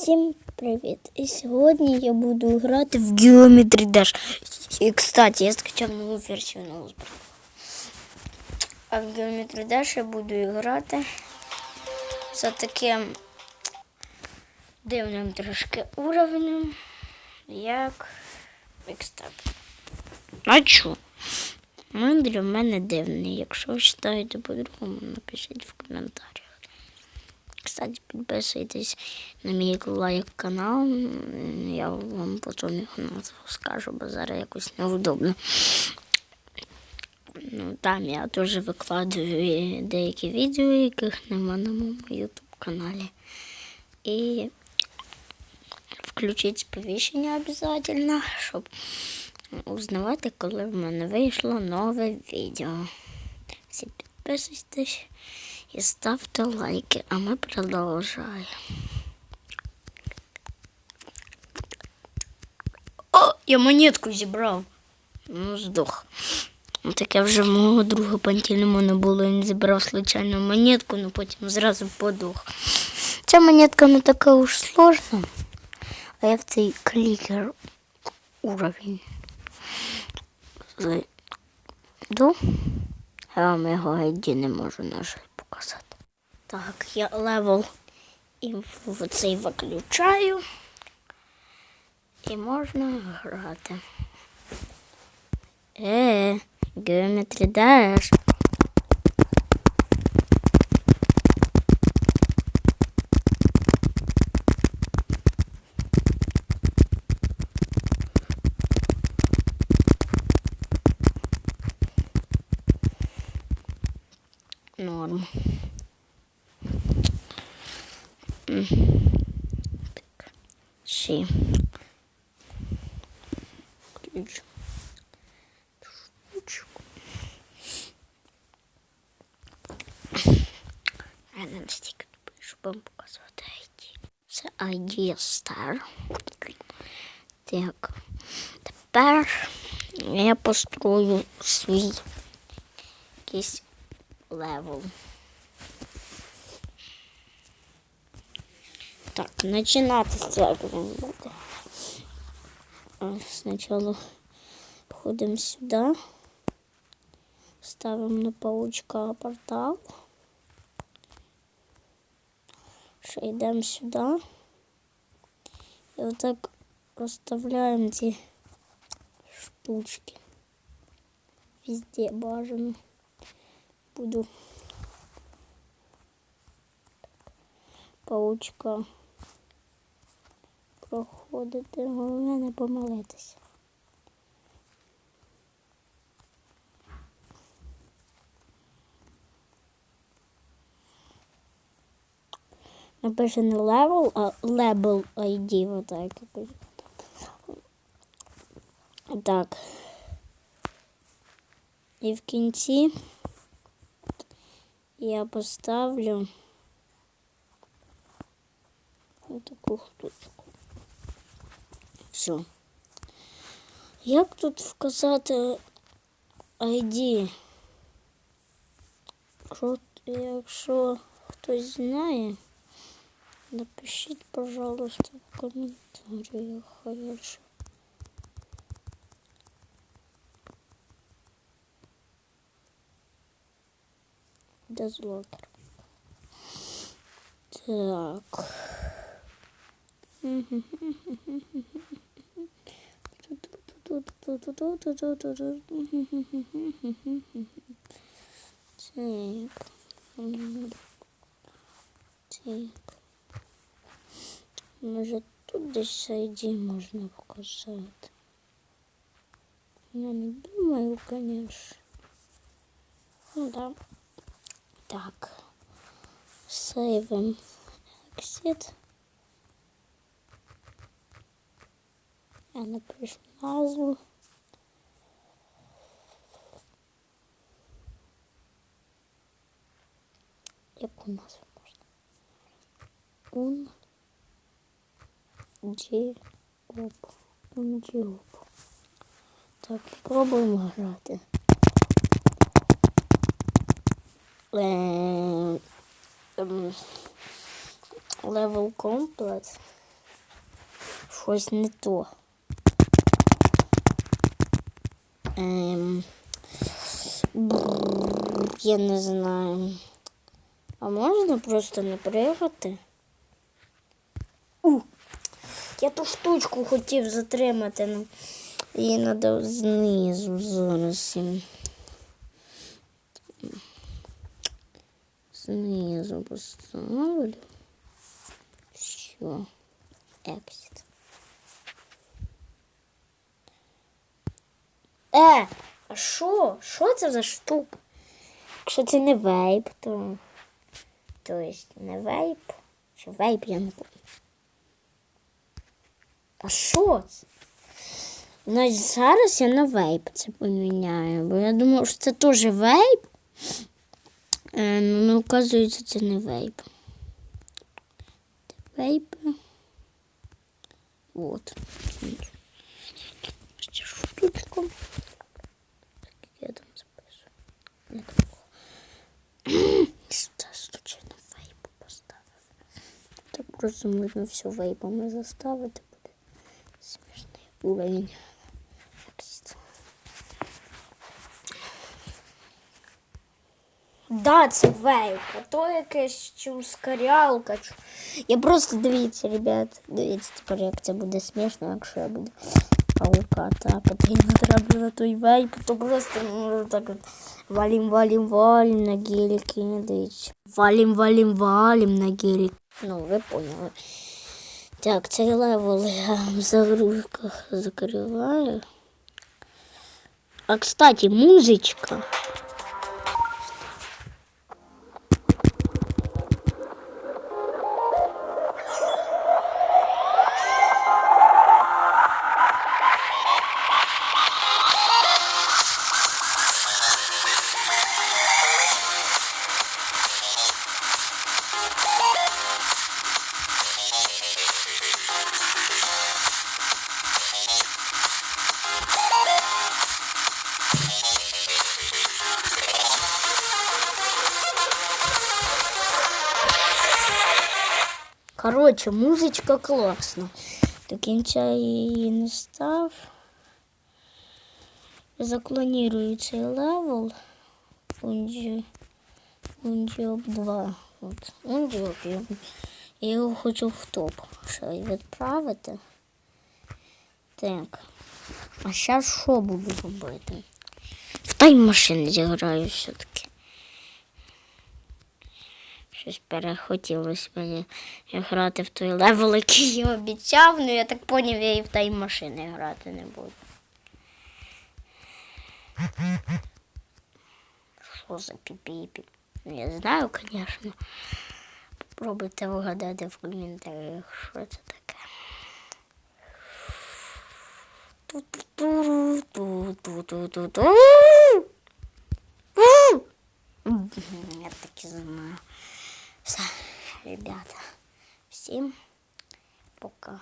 Всім привіт! І сьогодні я буду грати в Geometry Dash. І, кстати, я скачав нову версію на Озбор. А в Geometry Dash я буду грати за таким дивним трошки уровнем, як Мікстап. А чо? Він для мене дивний. Якщо ви вважаєте по-другому, напишіть в коментарях. Кстати, підписуйтесь на мій лайк канал. Я вам потім його назву скажу, бо зараз якось неудобно. Ну, там я теж викладаю деякі відео, яких нема на моєму YouTube каналі. І включіть сповіщення обов'язково, щоб узнавати, коли в мене вийшло нове відео. Всі підписуйтесь і ставте лайки, а ми продовжуємо. О, я монетку зібрав. Ну, здох. Ну, Таке вже в мого друга пантільному не було, він зібрав случайно монетку, але потім зразу подох. Ця монетка не така уж сложна, а я в цей клікер уровень зайду. Я вам його ID не можу, на жаль, показати. Так, я левел інфу цей виключаю. І можна грати. Е, Geometry Dash. Норм. Так. Ще. Включу. Штучку. Я тупий, щоб вам показувати ID. Це ID Star. Так. Тепер я построю свій якийсь левел. Так, починати сразу буде. А, Спочатку входимо сюди, ставимо на паучка портал. Ще йдемо сюди. І отак розставляємо ці штучки. Везде бажано. Буду паучка Проходити. Головне не помилитися. Напише не level, а label ID, вот так. якось. Так. І в кінці я поставлю таку штучку. Все. Як тут вказати ID? Якщо хтось знає, напишіть, пожалуйста, в коментарях. Хорошо. Дезлокер. Так. Так. Так. Може тут десь ID можна показати. Я не думаю, конечно. Ну да. Так. Сейвим exit. Я напишу назву. Яку назву можна? Un Діоп. Un Діоп. Так, пробуємо грати. Е, ем, Level Complex. щось не то. Ем, бррр, я не знаю. А можна просто не пригати? У, я ту штучку хотів затримати. Ну, її треба знизу зараз. Знизу поставлю. Все. Exit. Е, а що? Що це за штука? Якщо це не вейп, то. То есть не вейп. Чи вейп, я не пам'ятаю. А що це? Навіть зараз я на вейп це поміняю, бо я думав, що це теж вейп. Е, ну, ну, оказується, це не вейп. Це вейп. Вот. Ця просто можна все вейпами заставити буде. Смішний уровень. Exit. Да, це вейп, а то якась чи ускорялка. чи- Я просто дивіться, ребят, дивіться тепер, як це буде смішно, якщо я буду паука тапати. І не треба на той вейп, то просто ну, так от валім, валім, валім на геліки, не дивіться. Валім, валім, валім на гелік. Ну, ви поняли. Так, цей левел я в загрузках закриваю. А, кстати, музичка. Короче, музичка класна. До кінця її не став. Заклонірую цей левел. Унджі. Унджіоп 2. От. Унджіоп. Я я його хочу в топ. Що відправити. Так. А зараз що буду робити? В тайм-машин зіграю все-таки. Щось перехотілося мені грати в той левел, який я обіцяв, ну я так поняв, я і в тайм-машини грати не буду. Що за піпі-пі? Ну, Я знаю, звісно. Попробуйте вгадати в коментарях, що це таке. Ту-ту-ту-ту-ту-ту-ту. Я так і знаю. Все, ребята, всім пока.